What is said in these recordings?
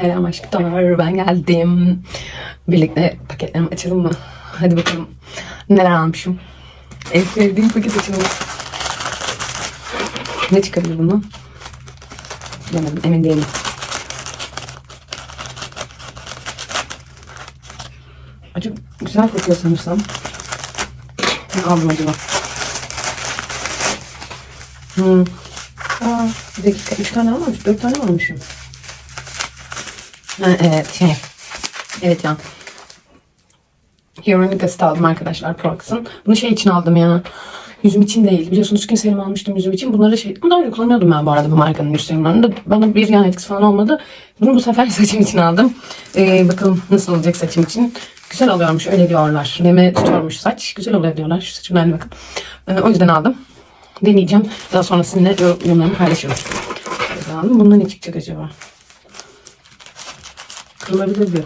Selam aşklar ben geldim. Birlikte paketlerimi açalım mı? Hadi bakalım. Neler almışım? En sevdiğim paket açalım. Ne çıkabilir bunu? Bilemedim emin değilim. Acı güzel kokuyor sanırsam. Ne aldım acaba? Hmm. Aa, bir dakika. Üç tane almamış. Dört tane almışım? Evet şey. Evet ya. Hyaluronik aldım arkadaşlar Prox'ın. Bunu şey için aldım ya. Yüzüm için değil. Biliyorsunuz ki serum almıştım yüzüm için. Bunları şey, bunları öyle kullanıyordum ben bu arada bu markanın yüz serumlarını. Bana bir yan etkisi falan olmadı. Bunu bu sefer saçım için aldım. Ee, bakalım nasıl olacak saçım için. Güzel oluyormuş öyle diyorlar. Neme tutuyormuş saç. Güzel oluyor diyorlar. Şu saçımın haline bakın. Ee, o yüzden aldım. Deneyeceğim. Daha sonra sizinle yorumlarımı paylaşırım. Bundan ne çıkacak acaba? Kırılabilir diyor.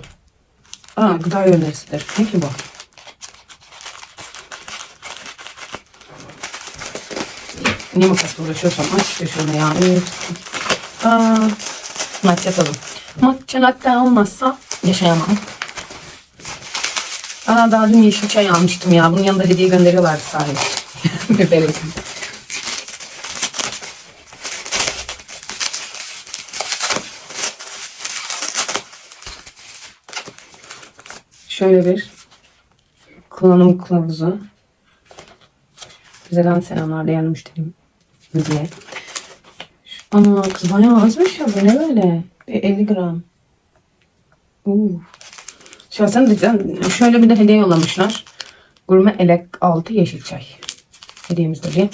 Aa gıda önerisidir. Ne ki bu? Niye makasla uğraşıyorsam aç işte şunu ya. Aa, matcha atalım. Matcha latte olmazsa yaşayamam. Aa daha dün yeşil çay almıştım ya. Bunun yanında hediye gönderiyorlardı sahibi. Bebeğim. Şöyle bir kullanım kılavuzu. Güzelden selamlar değerli müşterim diye. Ana kız bayağı azmış ya bu ne böyle? Bir 50 gram. Uu. Şahsen de şöyle bir de hediye yollamışlar. Gurme elek altı yeşil çay. Hediyemiz de diye.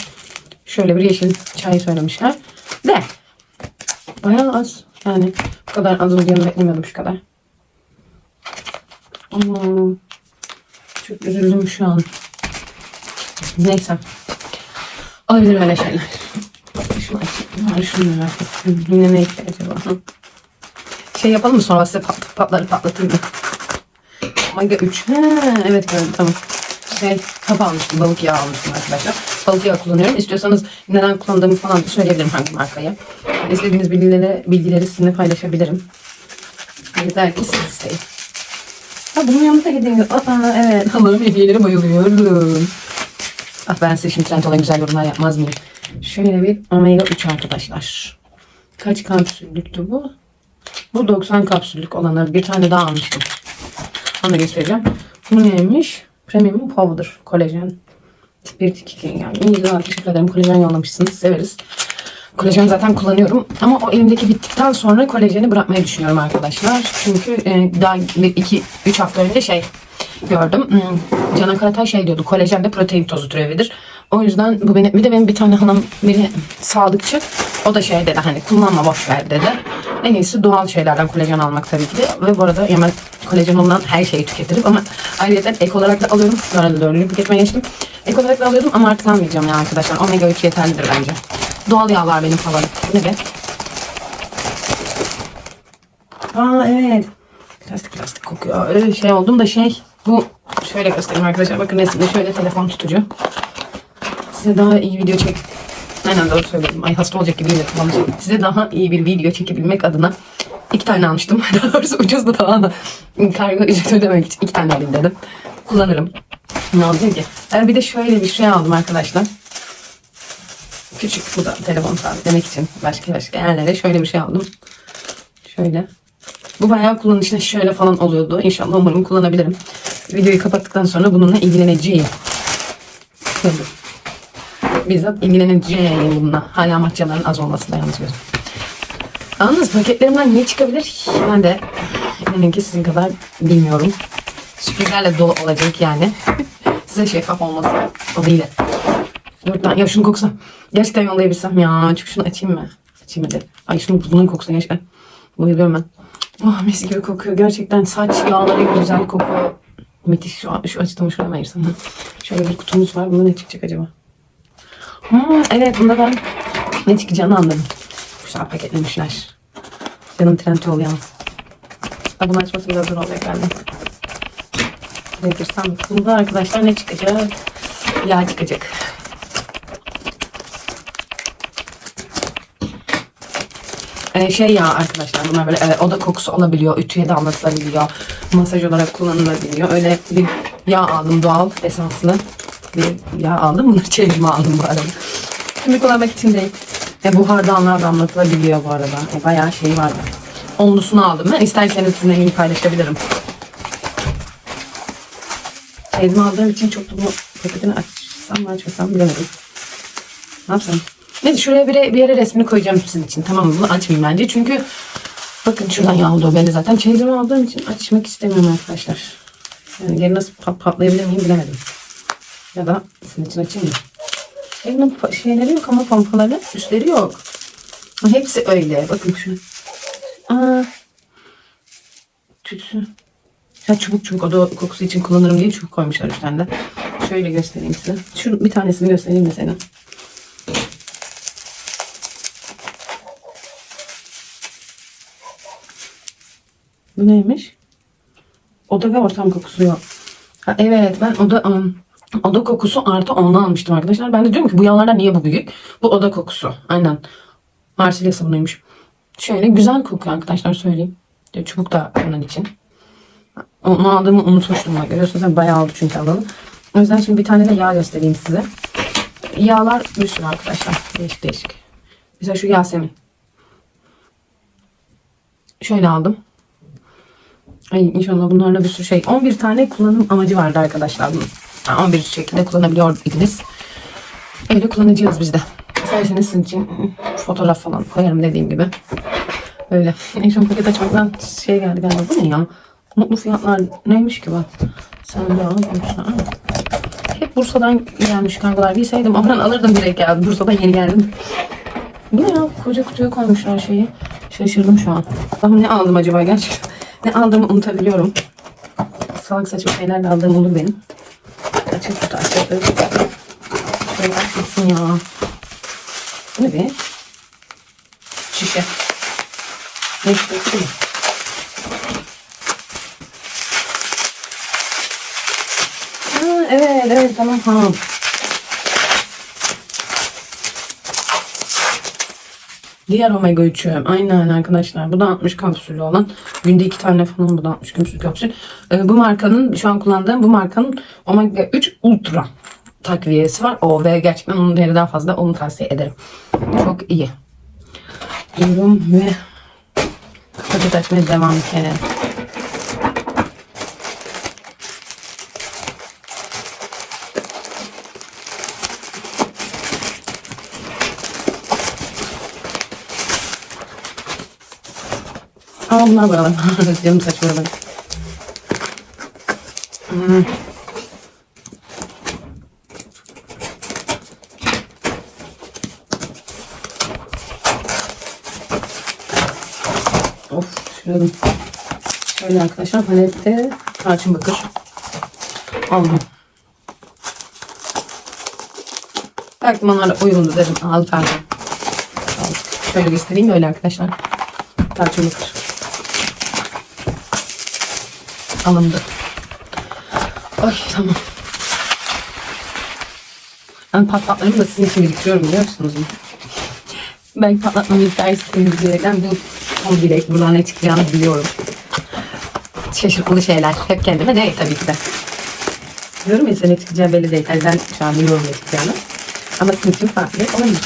Şöyle bir yeşil çay söylemişler. De bayağı az. Yani bu kadar az olacağını beklemiyordum şu kadar. Aman. Çok üzüldüm şu an. Neyse. Olabilir öyle şeyler. Şunu açayım. Şunu merak ettim. Yine ne? Hı. Şey yapalım mı sonra size pat, patları patlatayım mı? Omega 3. He, evet gördüm tamam. Şey kap almıştım. Balık yağı almıştım arkadaşlar. Balık yağı kullanıyorum. İstiyorsanız neden kullandığımı falan söyleyebilirim hangi markayı. İstediğiniz bilgileri, bilgileri sizinle paylaşabilirim. Yeter ki siz isteyin. Ha bunun yanında hediye. Aa evet. Allah'ım hediyelere bayılıyorum. Ah ben size şimdi trend olan güzel yorumlar yapmaz mıyım? Şöyle bir omega 3 arkadaşlar. Kaç kapsüllüktü bu? Bu 90 kapsüllük olanları bir tane daha almıştım. Onu da göstereceğim. Bu neymiş? Premium Powder Kolajen. Spirit 2 yani. İyi güzel teşekkür ederim. Kolajen yollamışsınız. Severiz. Kolajen zaten kullanıyorum. Ama o elimdeki bittikten sonra kolajeni bırakmayı düşünüyorum arkadaşlar. Çünkü e, daha 2-3 hafta önce şey gördüm. Hmm, Canan Karatay şey diyordu. Kolajen de protein tozu türevidir. O yüzden bu benim bir de benim bir tane hanım biri sadıkçı. O da şey dedi hani kullanma boş ver dedi. En iyisi doğal şeylerden kolajen almak tabii ki de. Ve bu arada hemen kolajen olan her şeyi tüketirim ama ayrıca ek olarak da alıyorum. Bu arada dördüncü paketime geçtim. Ek olarak da alıyordum ama artık almayacağım ya arkadaşlar. Omega 3 yeterlidir bence. Doğal yağlar benim favorim. Ne be? Aa evet. Plastik plastik kokuyor. Öyle şey oldum da şey bu şöyle göstereyim arkadaşlar. Bakın resimde şöyle telefon tutucu. Size daha iyi video çek. Aynen doğru söyledim. Ay hasta olacak gibi kullanacağım. Size daha iyi bir video çekebilmek adına iki tane almıştım. Daha doğrusu ucuz da tamam kargo ücret ödemek için iki tane alayım dedim. Kullanırım. Ne olacak ki? Ben bir de şöyle bir şey aldım arkadaşlar. Küçük bu da telefon sabitlemek için başka başka yerlere şöyle bir şey aldım. Şöyle. Bu bayağı kullanışlı şöyle falan oluyordu. İnşallah umarım kullanabilirim. Videoyu kapattıktan sonra bununla ilgileneceğim. Bizzat ilgileneceğim bununla. Hala matçaların az olması da yalnız gözüm. Yalnız paketlerimden ne çıkabilir? Ben de inanın ki sizin kadar bilmiyorum. Sürprizlerle dolu olacak yani. Size şeffaf olması değil. Dört tane. Ya şunu koksam. Gerçekten yollayabilsem ya. Çünkü şunu açayım mı? Açayım hadi. Ay şunu bunun kokusuna gerçekten. Bayılıyorum ben. Oh mis gibi kokuyor. Gerçekten saç yağları güzel kokuyor. Müthiş. Şu, an- şu açıdan şuraya ayırsam? Şöyle bir kutumuz var. Bunda ne çıkacak acaba? Hmm, evet bunda ben ne çıkacağını anladım. Güzel paketlemişler. Canım trend yol ya. Ha, bunu açması biraz zor olacak galiba. Ne girsem? Bunda arkadaşlar ne çıkacak? Yağ çıkacak. Hani şey ya arkadaşlar bunlar böyle evet, oda kokusu olabiliyor. Ütüye damlatılabiliyor. Masaj olarak kullanılabiliyor. Öyle bir yağ aldım doğal esanslı. Bir yağ aldım. Bunu çevrime aldım bu arada. Şimdi kullanmak için değil. E, buhar damlar damlatılabiliyor bu arada. E, bayağı şey var. Onlusunu aldım ben. İsterseniz sizinle link paylaşabilirim. Çeyizimi aldığım için çok da bu paketini açsam mı açmasam bilemedim. Ne yapsam? Neyse şuraya bir, bir yere resmini koyacağım sizin için. Tamam mı? Bunu açmayayım bence. Çünkü bakın şuradan yağ oldu belli zaten. Çeyizimi aldığım için açmak istemiyorum arkadaşlar. Yani geri nasıl pat patlayabilir miyim bilemedim. Ya da sizin için açayım mı? Pa- şeyleri yok ama pompaları. Üstleri yok. Hepsi öyle. Bakın şuna. Aa. Tütsü. Ya çubuk çubuk oda kokusu için kullanırım diye çubuk koymuşlar üç de. Şöyle göstereyim size. Şu bir tanesini göstereyim mesela. Bu neymiş? Oda ve ortam kokusu yok. Ha, evet ben oda um, oda kokusu artı ondan almıştım arkadaşlar. Ben de diyorum ki bu yağlardan niye bu büyük? Bu oda kokusu. Aynen. Marsilya sabunuymuş. Şöyle güzel kokuyor arkadaşlar söyleyeyim. Çubuk da onun için. Onu aldığımı unutmuştum bak. Görüyorsunuz mi? bayağı oldu çünkü alalı. O yüzden şimdi bir tane de yağ göstereyim size. Yağlar bir sürü arkadaşlar. Değişik değişik. Mesela şu Yasemin. Şöyle aldım. Ay inşallah bunlarla bir sürü şey. 11 tane kullanım amacı vardı arkadaşlar bunun. Yani 11 şekilde kullanabiliyor idiniz. Öyle kullanacağız biz de. İsterseniz sizin için fotoğraf falan koyarım dediğim gibi. Öyle. En son paket açmaktan şey geldi galiba. Bu ne ya? Mutlu fiyatlar neymiş ki bak. Sen de al. Hep Bursa'dan gelmiş kankalar. Bilseydim oradan alırdım direkt ya. Bursa'dan yeni geldim. Bu ne ya? Koca kutuya koymuşlar şeyi. Şaşırdım şu an. Allah'ım ne aldım acaba gerçekten? Ne aldığımı unutabiliyorum. Salak saçma şeyler de aldığım olur benim. Açık kutu açık. Şöyle ya. Bu ne be? Şişe. Ne şişesi bu? Ha, evet evet tamam tamam. Diğer omega 3'ü. Aynen arkadaşlar. Bu da 60 kapsülü olan. Günde iki tane falan bu da 60 kapsül kapsül. Ee, bu markanın şu an kullandığım bu markanın omega 3 ultra takviyesi var. O ve gerçekten onun değeri daha fazla. Onu tavsiye ederim. Çok iyi. Diyorum ve paket açmaya devam edelim. Aa bunlar buralar. Canım saç buralar. Hmm. Of şöyle. Şöyle arkadaşlar palette tarçın bakır aldım. Belki onlarla uyumlu dedim. Al pardon. Şöyle göstereyim öyle arkadaşlar. Tarçın bakır. Alındı. Ay tamam. Ben patlatlarımı da sizin için biriktiriyorum biliyor musunuz? Belki patlatmamı isterseniz diyerekten bu son dilek. Buradan ne çıkacağını biliyorum. Şaşırtılı şeyler. Hep kendime değil tabii ki de. Diyorum ya size ne çıkacağı belli değil. Yani ben şu an biliyorum ne çıkacağını. Ama sizin için farklı olabilir.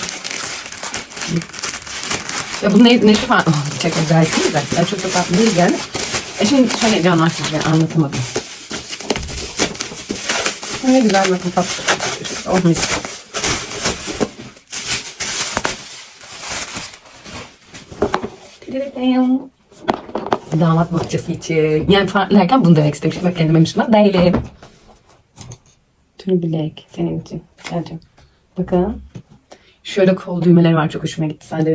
Ya bu ne, ne şu farklı? Acayip değil de. Ya çok da farklı değil yani. E şimdi şöyle canlar size anlatamadım. Ne güzel bakın tatlı. Oh mis. Damat bahçesi için. Yani farklı derken bunu demek istemiştim. Ben kendime Müslüman değilim. Tüm bilek senin için. Geleceğim. Bakın. Şöyle kol düğmeleri var. Çok hoşuma gitti. Sade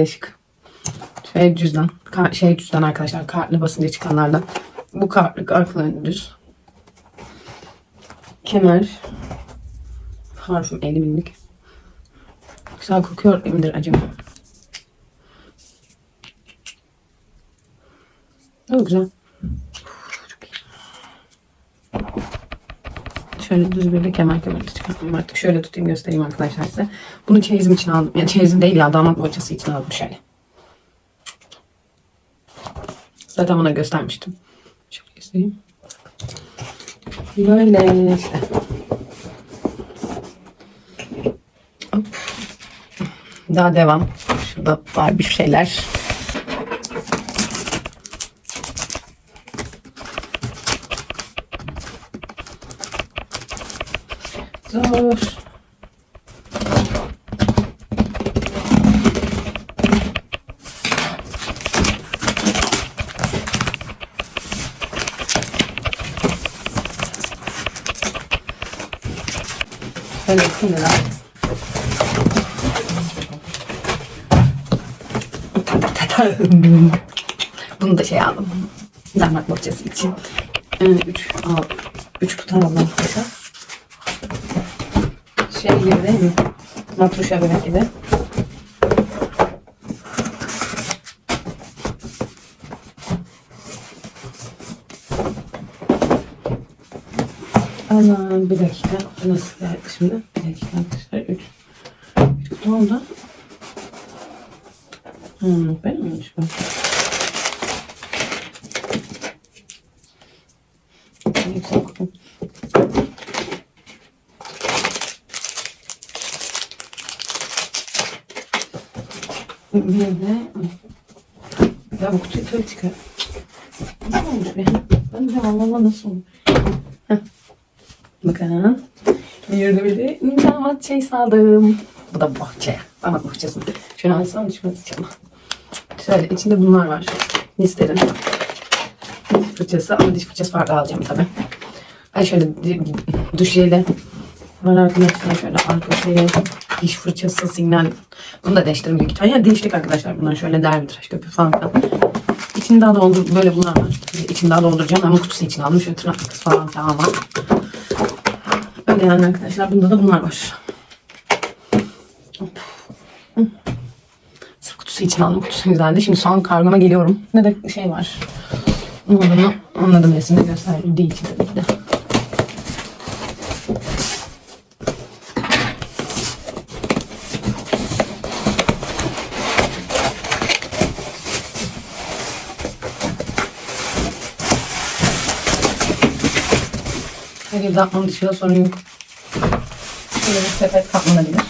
ve cüzdan. Kar- şey cüzdan arkadaşlar. Kartlı basınca çıkanlardan. Bu kartlık arkalarında düz. Kemer. Parfüm 50 binlik. Güzel kokuyor midir acaba? Güzel. Çok iyi. Şöyle düz bir de kemer kemer çıkartayım artık. Şöyle tutayım göstereyim arkadaşlar size. Bunu çeyizim için aldım. Ya çeyizim değil ya damat bohçası için aldım şöyle. Zaten ona göstermiştim. Şöyle göstereyim. Böyle işte. Hop. Daha devam. Şurada var bir şeyler. Zor. Böyle sinirler. Bunu da şey aldım. Damat bohçası için. 3 al. 3 kutu aldım. Şey gibi değil mi? Matruşa bebek gibi. Aman bir dakika. Nasıl geldi şimdi? Bir dakika arkadaşlar. 3 3 kutu oldu. Hmm, ben miymiş bu? Yüksek kutu. Bir de ya bu kutuyu tabii çıkar. Nasıl olmuş be? Ben de anlama nasıl olmuş. Bakın. Bir de de damat şey saldım. Bu da bahçe. Damat bahçesi. Şöyle alsam düşmez inşallah. Şöyle içinde bunlar var. Listerin. Diş fırçası ama diş fırçası farklı alacağım tabii. Ben şöyle duş jeli var arkadaşlar. Şöyle arka şeyi diş fırçası signal. Bunu da değiştiririm büyük ihtimalle. Yani değiştik arkadaşlar. Bunlar şöyle derbi tıraş köpüğü falan filan. İçini daha doldur böyle bunlar var. İçini daha dolduracağım ama kutusu için aldım. Şöyle tırnak falan filan var. Öyle yani arkadaşlar. Bunda da bunlar var. Sırf kutusu için aldım. Kutusu güzeldi. Şimdi son kargoma geliyorum. Ne de şey var. Anladım, anladım resimde gösterdiğim değil tabii ki de. Hayır, dağıtmam dışında sorun yok. Şöyle bir sepet katlanabilir.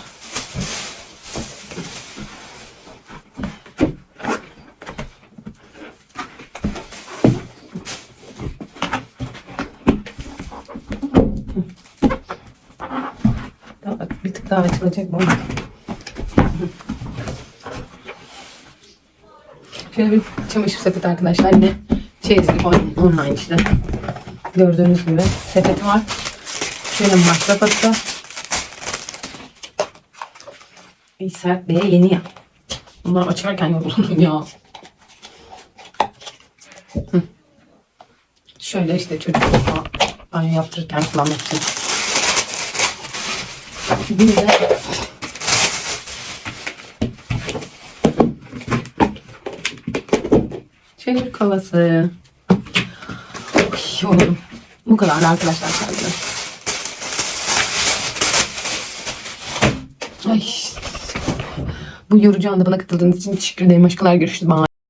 Bir tık daha açılacak bu. Şöyle bir çamaşır sepeti arkadaşlar. Yine çeyizlik on- online işte. Gördüğünüz gibi sepeti var. Şöyle masrafası. Bir sert B'ye yeni ya. Bunları açarken yoruldum ya. Şöyle işte çocuk banyo yaptırırken kullanmak için. Bir de bir kovası. Yoruldum. Bu kadar arkadaşlar sadece. Ay. Bu yorucu anda bana katıldığınız için teşekkür ederim. Aşklar görüşürüz. Bye.